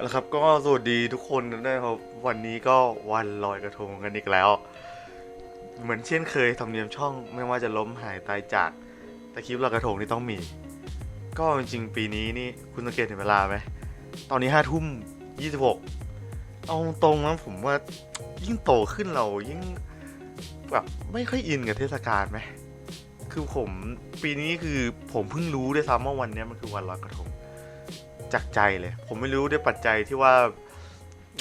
แล้วครับก็สวัสดีทุกคนนด้วยครับวันนี้ก็วันลอยกระทงกันอีกแล้ว เหมือนเช่นเคยธรรมเนียมช่องไม่ว่าจะล้มหายตายจากแต่คลิปลอยกระทงนี่ต้องมี ก็จริงๆปีนี้นี่คุณสังเกตเห็นเวลาไหมตอนนี้ห้าทุ่มยี่สิบหกเอาตรงนะผมว่ายิ่งโตขึ้นเรายิ่งแบบไม่ค่อยอินกับเทศกาลไหมคือผมปีนี้คือผมเพิ่งรู้ด้วยซ้ำว่าวันนี้มันคือวันลอยกระทง จากใจเลย ผมไม่รู้ด้วยปัจจัยที่ว่า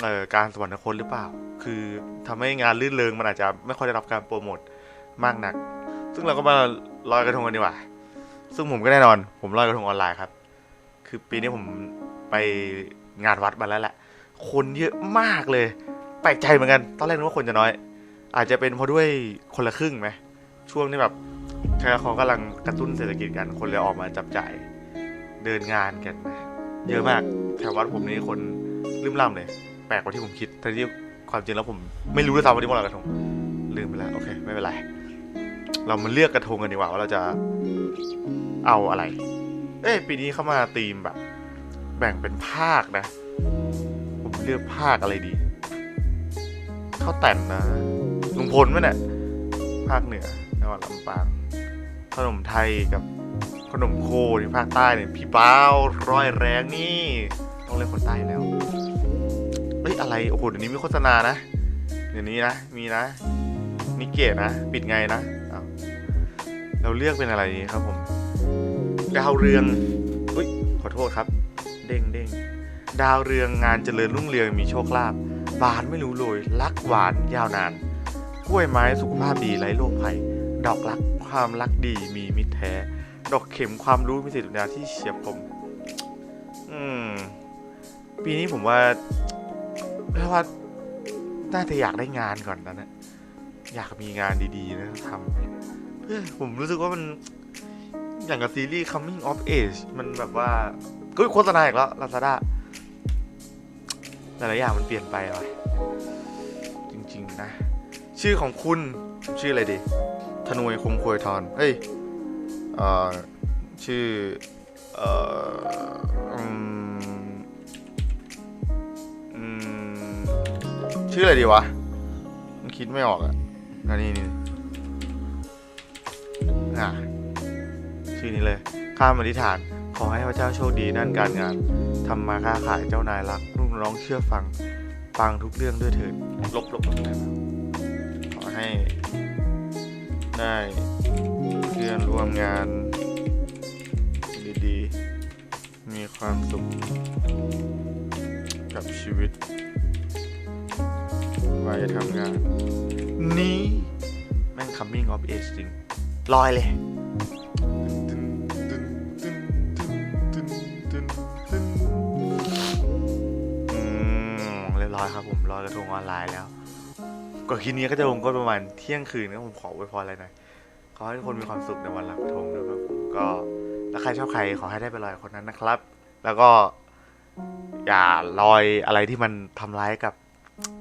เอ่อการสวรรคตหรือเปล่า คือทำให้งานลื่นเริงมันอาจจะไม่ค่อยได้รับการโปรโมทมากนัก ซึ่งเราก็มาลอยกระทงกันดีกว่า ซึ่งผมก็แน่นอน ผมลอยกระทงออนไลน์ครับ คือปีนี้ผมไปงานวัดมาแล้วแหละ คนเยอะมากเลย แปลกใจเหมือนกัน ตอนแรกนึกว่าคนจะน้อย อาจจะเป็นเพราะด้วยคนละครึ่งไหม ช่วงที่แบบใครเขากำลังกระตุ้นเศรษฐกิจกัน คนเลยออกมาจับจ่ายเดินงานกันนะ เยอะมากแถววัดผมนี่คนลืมล่ำเลย แปลกกว่าที่ผมคิดแต่ที่ความจริงแล้วผมไม่รู้ด้วยซ้ำว่าที่พวกเรากระทงลืมไปแล้วโอเคไม่เป็นไร เรามาเลือกกระทงกันดีกว่าว่าเราจะเอาอะไร เอ้ปีนี้เข้ามาธีมแบบ แบ่งเป็นภาคนะ ผมเลือกภาคอะไรดีข้าวแต่นนะลุงพลไหมเนี่ยภาคเหนือจังหวัดลำปางขนมไทยกับ ขนมโคที่ภาคใต้เนี่ยพี่เป้าร้อยแรงนี่ ต้องเรียกคนใต้แล้วเอ้ยอะไรโอ้โหเดี๋ยวนี้มีโฆษณานะเดี๋ยวนี้นะมีนะนิเกตนะปิดไงนะเราเลือกเป็นอะไรดีครับผมดาวเรืองอุ้ยขอโทษครับ เด้งเด้งดาวเรืองงานเจริญรุ่งเรืองมีโชคลาภบานไม่รู้โรยรักหวานยาวนานกล้วยไม้สุขภาพดีไร้โรคภัยดอกรักความรักดีมีมิตรแท้ ดอกเข็มความรู้มีสิทธิปัญญาที่เฉียบคมอืม ปีนี้ผมว่าถ้าว่าน่าจะอยากได้งานก่อนนะนะอยากมีงานดีๆนะทำเพื่อผมรู้สึกว่ามัน อย่างกับซีรีส์ coming of age มันแบบว่าก็โฆษณาอีกแล้วลาซาด้าหลายๆอย่างมันเปลี่ยนไปว่ะจริง ๆ นะ ชื่อของคุณชื่ออะไรดีธนวยคงควยทรเฮ้ย ชื่อเอ่ออืมอืมชื่ออะไรดีวะมันคิดไม่ออกอะอันนี้นี่อะชื่อนี้เลยข้ามอธิษฐาน ขอให้พระเจ้าโชคดีด้านการงานทำมาค้าขายเจ้านายรักลูกน้องเชื่อฟังฟังทุกเรื่องด้วยเถิดลบลบลบได้ไหมขอให้ได้ อนร่วมงานดีๆ มีความสุขกับชีวิตไว้ทำงาน นี้แม่ง coming of age จริงลอยเลยอืมเรียบร้อยครับผมลอยกระทงออนไลน์แล้วก่อนคืนนี้ก็จะลงก็ประมาณเที่ยงคืนก็ผมขอไว้พรอะไรหน่อย ขอให้ทุกคนมีความสุขในวันลอยกระทงนะครับผมก็ถ้าใครชอบใครขอให้ได้ไปลอยคนนั้นนะครับ แล้วก็อย่าลอยอะไรที่มันทำร้ายกับ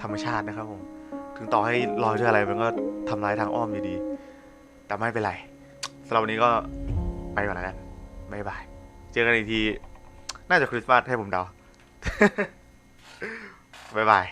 ธรรมชาตินะครับผม ถึงต่อให้ลอยด้วยอะไรมันก็ทำร้ายทางอ้อมอยู่ดี แต่ไม่เป็นไรสำหรับวันนี้ก็ไปก่อนแล้วกันบ๊ายบาย เจอกันอีกที น่าจะคริสต์มาสให้ผมเดาบ๊ายบาย